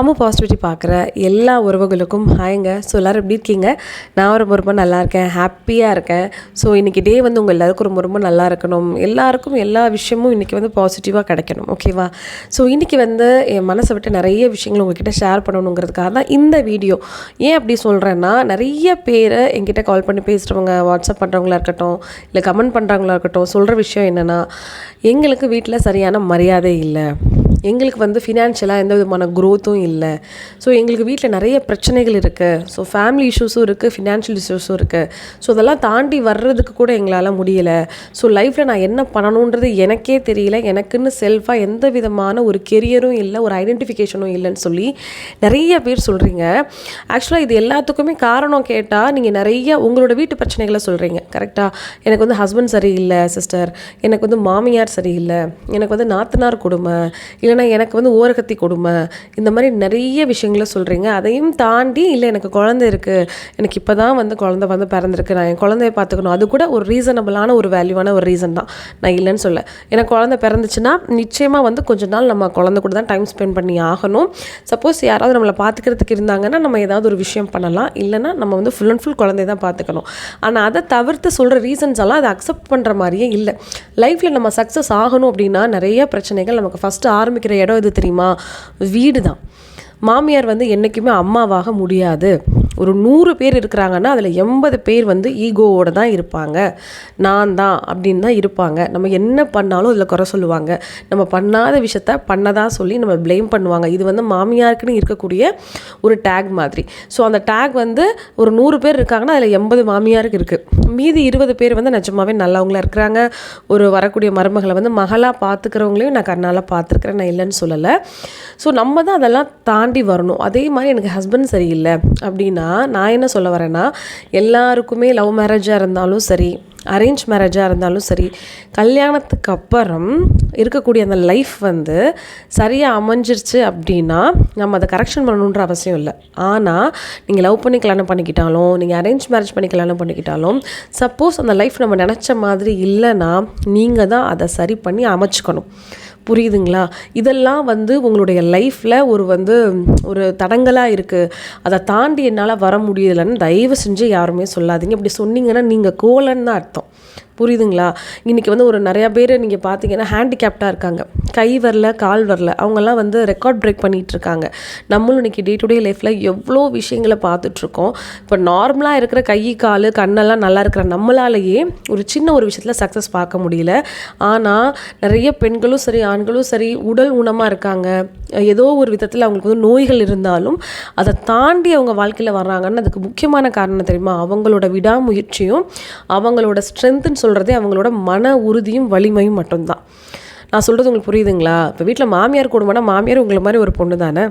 Ammu positivity பார்க்குற எல்லா உறவுகளுக்கும் ஹாய்ங்க ஸோ எல்லோரும் எப்படி இருக்கீங்க? நான் ரொம்ப ரொம்ப நல்லா இருக்கேன். ஹாப்பியாக இருக்கேன். ஸோ இன்றைக்கி டே வந்து உங்கள் எல்லாருக்கும் ரொம்ப ரொம்ப நல்லா இருக்கணும். எல்லாருக்கும் எல்லா விஷயமும் இன்றைக்கி வந்து பாசிட்டிவாக கிடைக்கணும். ஓகேவா ஸோ இன்றைக்கி வந்து என் மனசை விட்டு நிறைய விஷயங்கள் உங்ககிட்ட ஷேர் பண்ணணுங்கிறதுக்காக தான் இந்த வீடியோ ஏன் அப்படி சொல்கிறேன்னா நிறைய பேர் என்கிட்ட கால் பண்ணி பேசுகிறவங்க வாட்ஸ்அப் பண்ணுறவங்களா இருக்கட்டும் இல்லை கமெண்ட் பண்ணுறவங்களா இருக்கட்டும் சொல்கிற விஷயம் என்னென்னா எங்களுக்கு வீட்டில் சரியான மரியாதை இல்லை. எங்களுக்கு வந்து ஃபினான்ஷியலாக எந்த விதமான க்ரோத்தும் இல்லை. ஸோ எங்களுக்கு வீட்டில் நிறைய பிரச்சனைகள் இருக்குது ஸோ ஃபேமிலி இஷ்யூஸும் இருக்குது ஃபினான்ஷியல் இஷ்யூஸும் இருக்குது ஸோ அதெல்லாம் தாண்டி வர்றதுக்கு கூட எங்களால் முடியலை. ஸோ லைஃப்பில் நான் என்ன பண்ணணுன்றது எனக்கே தெரியல. எனக்குன்னு செல்ஃபாக எந்த விதமான ஒரு கெரியரும் இல்லை ஒரு ஐடென்டிஃபிகேஷனும் இல்லைன்னு சொல்லி நிறைய பேர் சொல்கிறீங்க ஆக்சுவலாக இது எல்லாத்துக்குமே காரணம் கேட்டால் நீங்கள் நிறைய உங்களோட வீட்டு பிரச்சனைகளை சொல்கிறீங்க கரெக்டாக எனக்கு வந்து ஹஸ்பண்ட் சரியில்லை சிஸ்டர் எனக்கு வந்து மாமியார் சரியில்லை. எனக்கு வந்து நாத்தனார் கொடுமை. இல்லைனா எனக்கு வந்து ஓரகத்தி கொடுமை. இந்த மாதிரி நிறைய விஷயங்கள சொல்கிறீங்க அதையும் தாண்டி இல்லை எனக்கு குழந்தை இருக்குது எனக்கு இப்போ தான் வந்து குழந்தை வந்து பிறந்திருக்கு. நான் என் குழந்தைய பார்த்துக்கணும். அது கூட ஒரு ரீசனபிளான ஒரு வேல்யூவான ஒரு ரீசன் தான். நான் இல்லைன்னு சொல்ல எனக்கு குழந்தை பிறந்துச்சுன்னா நிச்சயமாக வந்து கொஞ்ச நாள் நம்ம குழந்தை கூட தான் டைம் ஸ்பெண்ட் பண்ணி ஆகணும். சப்போஸ் யாராவது நம்மளை பார்த்துக்கிறதுக்கு இருந்தாங்கன்னா நம்ம ஏதாவது ஒரு விஷயம் பண்ணலாம். இல்லைனா நம்ம வந்து ஃபுல் அண்ட் ஃபுல் குழந்தைய தான் பார்த்துக்கணும். ஆனால் அதை தவிர்த்து சொல்கிற ரீசன்ஸ் எல்லாம் அதை அக்செப்ட் பண்ணுற மாதிரியே இல்லை. லைஃப்பில் நம்ம சக்ஸஸ் ஆகணும் அப்படின்னா நிறைய பிரச்சனைகள் நமக்கு ஃபஸ்ட்டு ஆரம்பிக்கிற இடம் எது தெரியுமா? வீடு தான் மாமியார் வந்து என்றைக்குமே அம்மாவாக முடியாது. ஒரு நூறு பேர் இருக்கிறாங்கன்னா அதில் எண்பது பேர் வந்து ஈகோவோடு தான் இருப்பாங்க. நான் தான் அப்படின்னு தான் இருப்பாங்க. நம்ம என்ன பண்ணாலும் இதில் குறை சொல்லுவாங்க. நம்ம பண்ணாத விஷயத்த பண்ணதா சொல்லி நம்ம ப்ளேம் பண்ணுவாங்க. இது வந்து மாமியாருக்குன்னு இருக்கக்கூடிய ஒரு டேக் மாதிரி. ஸோ அந்த டேக் வந்து ஒரு நூறு பேர் இருக்காங்கன்னா அதில் எண்பது மாமியாருக்கு இருக்குது மீதி இருபது பேர் வந்து நிஜமாவே நல்லவங்களா இருக்கிறாங்க. ஒரு வரக்கூடிய மருமகளை வந்து மகளாக பார்த்துக்கிறவங்களையும் நான் கண்ணால் பார்த்துருக்குறேன் நான் இல்லைன்னு சொல்லலை. ஸோ நம்ம தான் அதெல்லாம் தாண்டி வரணும். அதே மாதிரி எனக்கு ஹஸ்பண்ட் சரியில்லை அப்படின்னா நான் என்ன சொல்ல வரேன்னா எல்லாருக்குமே லவ் மேரேஜாக இருந்தாலும் சரி அரேஞ்ச் மேரேஜாக இருந்தாலும் சரி கல்யாணத்துக்கு அப்புறம் இருக்கக்கூடிய அந்த லைஃப் வந்து சரியாக அமைஞ்சிருச்சு அப்படின்னா நம்ம அதை கரெக்ஷன் பண்ணணுன்ற அவசியம் இல்லை. ஆனால் நீங்கள் லவ் பண்ணி கல்யாணம் பண்ணிக்கிட்டாலும் நீங்கள் அரேஞ்ச் மேரேஜ் பண்ணி கல்யாணம் பண்ணிக்கிட்டாலும் சப்போஸ் அந்த லைஃப் நம்ம நினச்ச மாதிரி இல்லைன்னா நீங்கள் தான் அதை சரி பண்ணி அமைச்சுக்கணும். புரியுதுங்களா? இதெல்லாம் வந்து உங்களுடைய லைஃப்பில் ஒரு வந்து ஒரு தடங்கலாக இருக்குது அதை தாண்டி என்னால் வர முடியலைன்னு தயவு செஞ்சு யாருமே சொல்லாதீங்க. இப்படி சொன்னீங்கன்னா நீங்கள் கோலன்னு தான் அர்த்தம். புரியுதுங்களா? இன்றைக்கி வந்து ஒரு நிறையா பேர் நீங்கள் பார்த்தீங்கன்னா ஹேண்டிகேப்டாக இருக்காங்க. கை வரல கால் வரல. அவங்கெல்லாம் வந்து ரெக்கார்ட் பிரேக் பண்ணிகிட்டு இருக்காங்க. நம்மளும் இன்றைக்கி டே டு டே லைஃப்பில் எவ்வளோ விஷயங்களை பார்த்துட்ருக்கோம் இப்போ நார்மலாக இருக்கிற கை கால் கண்ணெல்லாம் நல்லா இருக்கிற நம்மளாலேயே ஒரு சின்ன ஒரு விஷயத்தில் சக்ஸஸ் பார்க்க முடியல. ஆனால் நிறைய பெண்களும் சரி ஆண்களும் சரி உடல் ஊனமாக இருக்காங்க. ஏதோ ஒரு விதத்தில் அவங்களுக்கு வந்து நோய்கள் இருந்தாலும் அதை தாண்டி அவங்க வாழ்க்கையில் வர்றாங்கன்னு அதுக்கு முக்கியமான காரணம் தெரியுமா? அவங்களோட விடாமுயற்சியும் அவங்களோட ஸ்ட்ரென்த்துன்னு சொல்கிறதே அவங்களோட மன உறுதியும் வலிமையும் மட்டும்தான். நான் சொல்கிறது உங்களுக்கு புரியுதுங்களா? இப்போ வீட்டில் மாமியார் குடும்பம்னா மாமியார் உங்களை மாதிரி ஒரு பொண்ணு தானே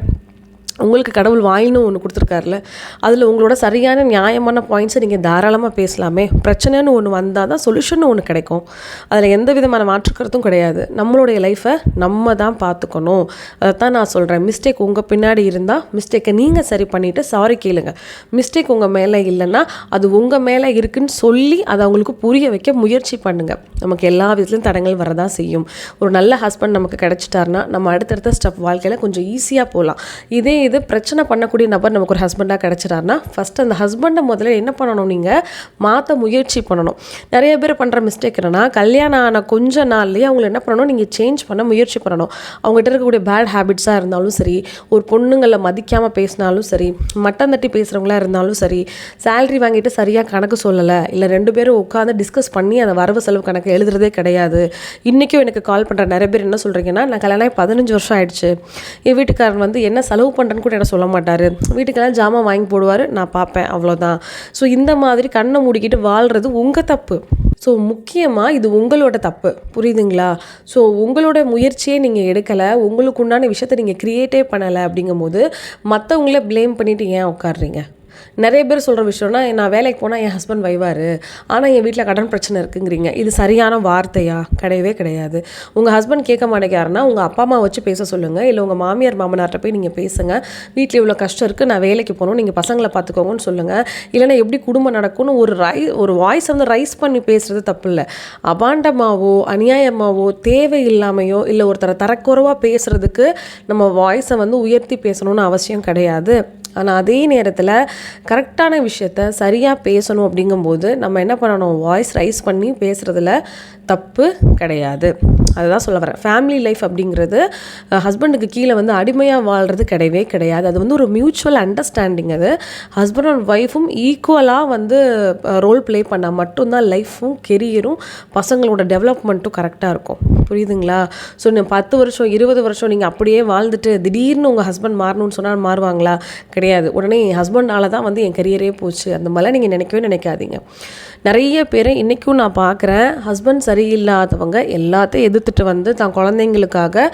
உங்களுக்கு கடவுள் வாயின்னு ஒன்று கொடுத்துருக்காருல அதில் உங்களோட சரியான நியாயமான பாயிண்ட்ஸை நீங்கள் தாராளமாக பேசலாமே. பிரச்சனைன்னு ஒன்று வந்தால் தான் சொல்யூஷன் ஒன்று கிடைக்கும். அதில் எந்த விதமான மாற்றுக்கிறதும் கிடையாது. நம்மளுடைய லைஃப்பை நம்ம தான் பார்த்துக்கணும். அதை தான் நான் சொல்கிறேன் மிஸ்டேக் உங்கள் பின்னாடி இருந்தால் மிஸ்டேக்கை நீங்கள் சரி பண்ணிவிட்டு சாரி கேளுங்க. மிஸ்டேக் உங்கள் மேலே இல்லைன்னா அது உங்கள் மேலே இருக்குன்னு சொல்லி அதை அவங்களுக்கு புரிய வைக்க முயற்சி பண்ணுங்கள் நமக்கு எல்லா விதத்துலையும் தடங்கள் வரதான் செய்யும். ஒரு நல்ல ஹஸ்பண்ட் நமக்கு கிடச்சிட்டாருன்னா நம்ம அடுத்தடுத்த ஸ்டெப் வாழ்க்கையில் கொஞ்சம் ஈஸியாக போகலாம். இதே இது பிரச்சனை பண்ணக்கூடிய நபர் நமக்கு ஒரு ஹஸ்பண்டாக கிடச்சிட்டாருன்னா ஃபஸ்ட்டு அந்த ஹஸ்பண்டை முதல்ல என்ன பண்ணணும் நீங்கள் மாற்ற முயற்சி பண்ணணும். நிறைய பேர் பண்ணுற மிஸ்டேக் என்னென்னா கல்யாணம் ஆன கொஞ்ச நாள்லேயே அவங்கள என்ன பண்ணணும்? நீங்கள் சேஞ்ச் பண்ண முயற்சி பண்ணணும். அவங்ககிட்ட இருக்கக்கூடிய பேட் ஹேபிட்ஸாக இருந்தாலும் சரி ஒரு பொண்ணுங்களை மதிக்காமல் பேசினாலும் சரி மட்டம் தட்டி பேசுகிறவங்களா இருந்தாலும் சரி சேலரி வாங்கிட்டு சரியாக கணக்கு சொல்லலை இல்லை ரெண்டு பேரும் உட்காந்து டிஸ்கஸ் பண்ணி அந்த வரவு செலவு கணக்கு எழுதுறதே கிடையாது. இன்றைக்கும் எனக்கு கால் பண்ணுற நிறைய பேர் என்ன சொல்கிறீங்கன்னா நான் கல்யாணம் பதினஞ்சு வருஷம் ஆயிடுச்சு. என் வீட்டுக்காரன் வந்து என்ன செலவு பண்ணுறேன்னு கூட என்ன சொல்ல மாட்டார். வீட்டுக்கெல்லாம் ஜாமான் வாங்கி போடுவார். நான் பார்ப்பேன். அவ்வளோதான் ஸோ இந்த மாதிரி கண்ணை மூடிக்கிட்டு வாழ்கிறது உங்கள் தப்பு. ஸோ முக்கியமாக இது உங்களோட தப்பு. புரியுதுங்களா? ஸோ உங்களோட முயற்சியே நீங்கள் எடுக்கலை. உங்களுக்கு உண்டான விஷயத்த நீங்கள் க்ரியேட்டே பண்ணலை அப்படிங்கும்போது மற்றவங்கள ப்ளேம் பண்ணிவிட்டு ஏன் உட்காடுறீங்க நிறைய பேர் சொல்கிற விஷயம்னா நான் வேலைக்கு போனால் என் ஹஸ்பண்ட் வைவார். ஆனால் என் வீட்டில் கடன் பிரச்சனை இருக்குங்கிறீங்க. இது சரியான வார்த்தையா? கிடையவே கிடையாது. உங்கள் ஹஸ்பண்ட் கேட்க மாட்டேங்கிறாருன்னா உங்கள் அப்பா அம்மா வச்சு பேச சொல்லுங்கள் இல்லை உங்கள் மாமியார் மாமனார்கிட்ட போய் நீங்கள் பேசுங்க. வீட்டில் இவ்வளோ கஷ்டம் இருக்குது நான் வேலைக்கு போகணும். நீங்கள் பசங்களை பார்த்துக்கோங்கன்னு சொல்லுங்கள் இல்லைன்னா எப்படி குடும்பம் நடக்கும்னு ஒரு ரை ஒரு வாய்ஸ் வந்து ரைஸ் பண்ணி பேசுகிறது தப்பு இல்லை அபாண்டமாவோ அநியாயமாவோ தேவையில்லாமையோ இல்லை ஒருத்தரை தரக்குறைவாக பேசுகிறதுக்கு நம்ம வாய்ஸை வந்து உயர்த்தி பேசணும்னு அவசியம் கிடையாது. ஆனால் அதே நேரத்தில் கரெக்டான விஷயத்த சரியாக பேசணும் அப்படிங்கும்போது நம்ம என்ன பண்ணணும்? வாய்ஸ் ரைஸ் பண்ணி பேசுகிறதுல தப்பு கிடையாது. அதுதான் சொல்ல வரேன். ஃபேமிலி லைஃப் அப்படிங்கிறது ஹஸ்பண்டுக்கு கீழே வந்து அடிமையாக வாழ்கிறது கிடையவே கிடையாது. அது வந்து ஒரு மியூச்சுவல் அண்டர்ஸ்டாண்டிங் அது. ஹஸ்பண்ட் அண்ட் ஒய்ஃபும் ஈக்குவலாக வந்து ரோல் ப்ளே பண்ணால் மட்டும்தான் லைஃப்பும் கெரியரும் பசங்களோட டெவலப்மெண்ட்டும் கரெக்டாக இருக்கும். புரியுதுங்களா? ஸோ நீங்கள் பத்து வருஷம் இருபது வருஷம் நீங்கள் அப்படியே வாழ்ந்துட்டு திடீர்னு உங்கள் ஹஸ்பண்ட் மாறணும்னு சொன்னால் மாறுவாங்களா? கிடையாது. உடனே என் ஹஸ்பண்டால தான் வந்து என் கரியரே போச்சு. அந்த மாதிரிலாம் நீங்கள் நினைக்கவே நினைக்காதீங்க. நிறைய பேர் இன்றைக்கும் நான் பார்க்குறேன். ஹஸ்பண்ட் சரியில்லாதவங்க எல்லாத்தையும் எதிர்த்துட்டு வந்து தான் குழந்தைங்களுக்காக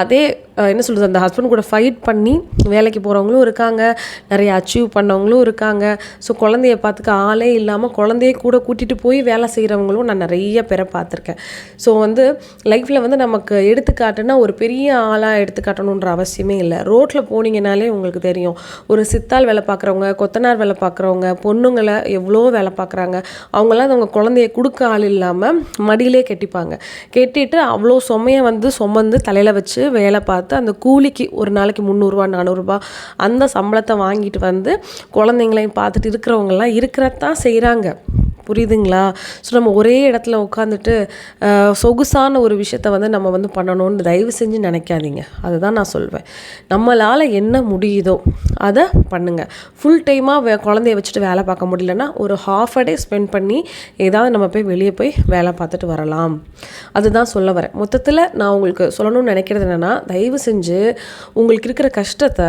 அதே என்ன சொல்கிறது அந்த ஹஸ்பண்ட் கூட ஃபைட் பண்ணி வேலைக்கு போகிறவங்களும் இருக்காங்க. நிறைய அச்சீவ் பண்ணவங்களும் இருக்காங்க. ஸோ குழந்தைய பார்த்துக்க ஆளே இல்லாமல் குழந்தைய கூட கூட்டிகிட்டு போய் வேலை செய்கிறவங்களும் நான் நிறைய பேரை பார்த்துருக்கேன். ஸோ வந்து லைஃப்பில் வந்து நமக்கு எடுத்துக்காட்டுன்னா ஒரு பெரிய ஆளாக எடுத்துக்காட்டணுன்ற அவசியமே இல்லை. ரோட்டில் போனீங்கனாலே உங்களுக்கு தெரியும். ஒரு சித்தாள் வேலை பார்க்குறவங்க கொத்தனார் வேலை பார்க்குறவங்க பொண்ணுங்களை எவ்வளோ வேலை பார்க்குறாங்க அவங்களாம் அவங்க குழந்தைய கொடுக்க ஆள் இல்லாமல் மடியிலே கட்டிப்பாங்க. கெட்டிட்டு அவ்வளோ சுமையை வந்து சுமந்து தலையில் வச்சு வேலை பார்த்து அந்த கூலிக்கு ஒரு நாளைக்கு முந்நூறுரூவா நானூறுரூபா அந்த சம்பளத்தை வாங்கிட்டு வந்து குழந்தைங்களையும் பார்த்துட்டு இருக்கிறவங்கலாம் இருக்கிறதான் செய்கிறாங்க புரியுதுங்களா? ஸோ நம்ம ஒரே இடத்துல உட்காந்துட்டு சொகுசான ஒரு விஷயத்த வந்து நம்ம வந்து பண்ணணும்னு தயவு செஞ்சு நினைக்காதீங்க. அதுதான் நான் சொல்வேன். நம்மளால் என்ன முடியுதோ அதை பண்ணுங்கள் ஃபுல் டைமாக வே குழந்தைய வச்சுட்டு வேலை பார்க்க முடியலன்னா ஒரு ஹாஃப் அ டே ஸ்பெண்ட் பண்ணி ஏதாவது நம்ம போய் வெளியே போய் வேலை பார்த்துட்டு வரலாம். அதுதான் சொல்ல வரேன். மொத்தத்தில் நான் உங்களுக்கு சொல்லணும்னு நினைக்கிறது என்னென்னா தயவு செஞ்சு உங்களுக்கு இருக்கிற கஷ்டத்தை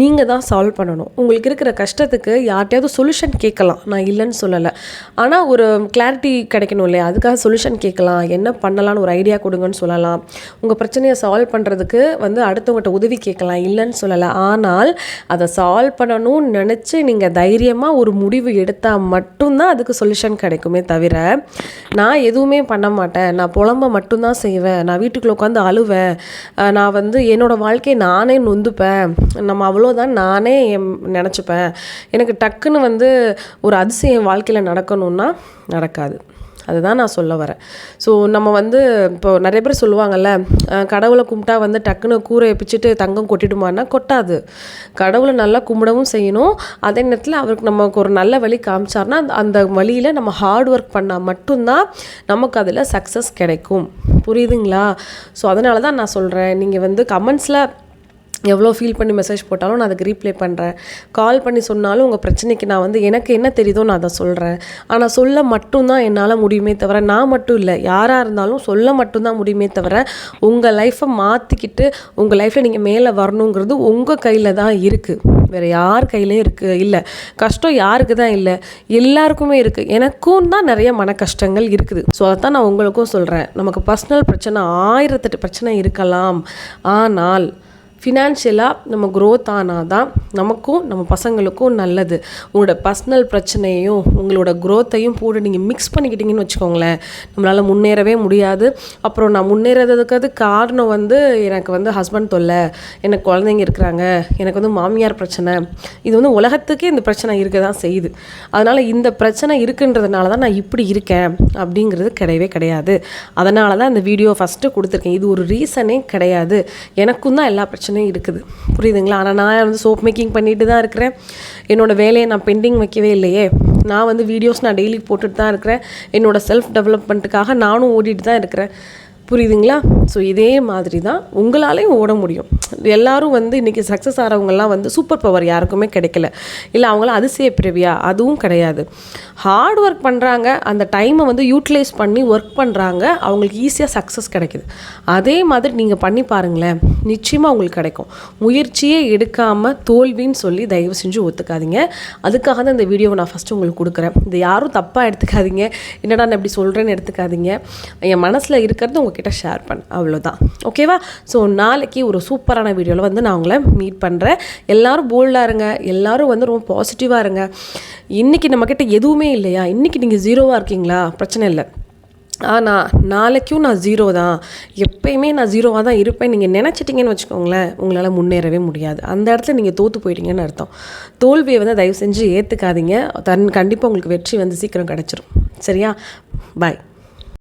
நீங்கள் தான் சால்வ் பண்ணணும். உங்களுக்கு இருக்கிற கஷ்டத்துக்கு யார்கிட்டயாவது சொல்யூஷன் கேட்கலாம். நான் இல்லைன்னு சொல்லலை. ஆனால் ஒரு கிளாரிட்டி கிடைக்கணும் இல்லையா? அதுக்காக சொல்யூஷன் கேட்கலாம். என்ன பண்ணலாம்னு ஒரு ஐடியா கொடுங்கன்னு சொல்லலாம். உங்கள் பிரச்சனையை சால்வ் பண்ணுறதுக்கு வந்து அடுத்தவங்ககிட்ட உதவி கேட்கலாம். இல்லைன்னு சொல்லலை. ஆனால் அதை சால்வ் பண்ணணும்னு நினச்சி நீங்கள் தைரியமாக ஒரு முடிவு எடுத்தால் மட்டும்தான் அதுக்கு சொல்யூஷன் கிடைக்குமே தவிர நான் எதுவுமே பண்ண மாட்டேன். நான் புலம்ப மட்டும்தான் செய்வேன். நான் வீட்டுக்குள்ளே உட்காந்து அழுவேன். நான் வந்து என்னோடய வாழ்க்கையை நானே நொந்துப்பேன். நம்ம அவ்வளோதான் நானே நினச்சிப்பேன். எனக்கு டக்குன்னு வந்து ஒரு அதிசயம் என் வாழ்க்கையில் நடக்கணும்னா நடக்காது. அதுதான் நான் சொல்ல வரேன். ஸோ நம்ம வந்து இப்போ நிறைய பேர் சொல்லுவாங்கல்ல கடவுளை கும்பிட்டா வந்து டக்குன்னு கூரையை பிச்சுட்டு தங்கம் கொட்டிடுமான்னா கொட்டாது. கடவுளை நல்லா கும்பிடவும் செய்யணும். அதே நேரத்தில் அவருக்கு நமக்கு ஒரு நல்ல வழி காமிச்சார்னா அந்த- அந்த வழியில் நம்ம ஹார்ட் ஒர்க் பண்ணால் மட்டும்தான் நமக்கு அதில் சக்ஸஸ் கிடைக்கும். புரியுதுங்களா? ஸோ அதனால தான் நான் சொல்கிறேன் நீங்கள் வந்து கமெண்ட்ஸில் எவ்வளோ ஃபீல் பண்ணி மெசேஜ் போட்டாலும் நான் அதுக்கு ரீப்ளை பண்ணுறேன் கால் பண்ணி சொன்னாலும் உங்கள் பிரச்சனைக்கு நான் வந்து எனக்கு என்ன தெரியுதோ நான் அதை சொல்கிறேன் ஆனால் சொல்ல மட்டும்தான் என்னால் முடியுமே தவிர நான் மட்டும் இல்லை யாராக இருந்தாலும் சொல்ல மட்டும்தான் முடியுமே தவிர உங்கள் லைஃப்பை மாற்றிக்கிட்டு உங்கள் லைஃப்பில் நீங்கள் மேலே வரணுங்கிறது உங்கள் கையில் தான் இருக்குது வேறு யார் கையிலையும் இருக்குது இல்லை. கஷ்டம் யாருக்கு தான் இல்லை எல்லாருக்குமே இருக்குது எனக்கும் தான் நிறைய மன கஷ்டங்கள் இருக்குது. ஸோ அதை தான் நான் உங்களுக்கும் சொல்கிறேன் நமக்கு பர்சனல் பிரச்சனை ஆயிரத்தெட்டு பிரச்சனை இருக்கலாம். ஆனால் ஃபினான்ஷியலாக நம்ம க்ரோத் ஆனால் தான் நமக்கும் நம்ம பசங்களுக்கும் நல்லது. உங்களோட பர்சனல் பிரச்சனையையும் உங்களோட growth-ஐயும் போட்டு நீங்கள் மிக்ஸ் பண்ணிக்கிட்டீங்கன்னு வச்சுக்கோங்களேன். நம்மளால் முன்னேறவே முடியாது. அப்புறம் நான் முன்னேறதுக்காது அது காரணம் வந்து எனக்கு வந்து ஹஸ்பண்ட் தொல்லை. எனக்கு குழந்தைங்க இருக்கிறாங்க. எனக்கு வந்து மாமியார் பிரச்சனை. இது வந்து உலகத்துக்கே இந்த பிரச்சனை இருக்க தான் செய்யுது. அதனால் இந்த பிரச்சனை இருக்குன்றதுனால தான் நான் இப்படி இருக்கேன் அப்படிங்கிறது கிடையவே கிடையாது. அதனால தான் இந்த வீடியோ ஃபஸ்ட்டு கொடுத்துருக்கேன். இது ஒரு ரீசனே கிடையாது. எனக்கும் தான் எல்லா பிரச்சனையும் இருக்குது. புரியுதுங்களா? ஆனால் நான் வந்து சோப் மேக்கிங் பண்ணிட்டு தான் இருக்கிறேன். என்னோடய வேலையை நான் பெண்டிங் வைக்கவே இல்லையே. நான் வந்து வீடியோஸ் நான் டெய்லி போட்டுட்டு தான் இருக்கிறேன். என்னோட செல்ஃப் டெவலப்மெண்ட்டுக்காக நானும் ஓடிட்டு தான் இருக்கிறேன். புரியுதுங்களா? ஸோ இதே மாதிரி தான் உங்களாலையும் ஓட முடியும். எல்லாரும் வந்து இன்றைக்கி சக்ஸஸ் ஆகிறவங்கலாம் வந்து சூப்பர் பவர் யாருக்குமே கிடைக்கல. இல்லை அவங்களாம் அதிசய பிறவியா? அதுவும் கிடையாது. ஹார்ட் ஒர்க் பண்ணுறாங்க அந்த டைமை வந்து யூட்டிலைஸ் பண்ணி ஒர்க் பண்ணுறாங்க அவங்களுக்கு ஈஸியாக சக்ஸஸ் கிடைக்குது. அதே மாதிரி நீங்கள் பண்ணி பாருங்களேன் நிச்சயமாக உங்களுக்கு கிடைக்கும். முயற்சியே எடுக்காமல் தோல்வின்னு சொல்லி தயவு செஞ்சு ஒத்துக்காதீங்க. அதுக்காக தான் இந்த வீடியோவை நான் ஃபஸ்ட்டு உங்களுக்கு கொடுக்குறேன். இது யாரும் தப்பாக எடுத்துக்காதீங்க. என்னடா நான் இப்படி சொல்கிறேன்னு எடுத்துக்காதீங்க. என் மனசில் இருக்கிறது உங்ககிட்ட உங்ககிட்ட ஷேர் பண்ணேன் அவ்வளோதான் ஓகேவா ஸோ நாளைக்கு ஒரு சூப்பரான வீடியோவில் வந்து நான் உங்களை மீட் பண்ணுறேன் எல்லோரும் போல்டாக இருங்க. எல்லோரும் வந்து ரொம்ப பாசிட்டிவாக இருங்க. இன்றைக்கி நம்மக்கிட்ட எதுவுமே இல்லையா? இன்றைக்கி நீங்கள் ஜீரோவாக இருக்கீங்களா? பிரச்சனை இல்லை. ஆனால் நாளைக்கும் நான் ஜீரோ தான். எப்பயுமே நான் ஜீரோவாக தான் இருப்பேன். நீங்கள் நினச்சிட்டிங்கன்னு வச்சுக்கோங்களேன் உங்களால் முன்னேறவே முடியாது. அந்த இடத்துல நீங்கள் தோற்று போயிட்டீங்கன்னு அர்த்தம். தோல்வியை வந்து தயவு செஞ்சு ஏற்றுக்காதீங்க தன் கண்டிப்பாக உங்களுக்கு வெற்றி வந்து சீக்கிரம் கிடச்சிரும். சரியா? பாய்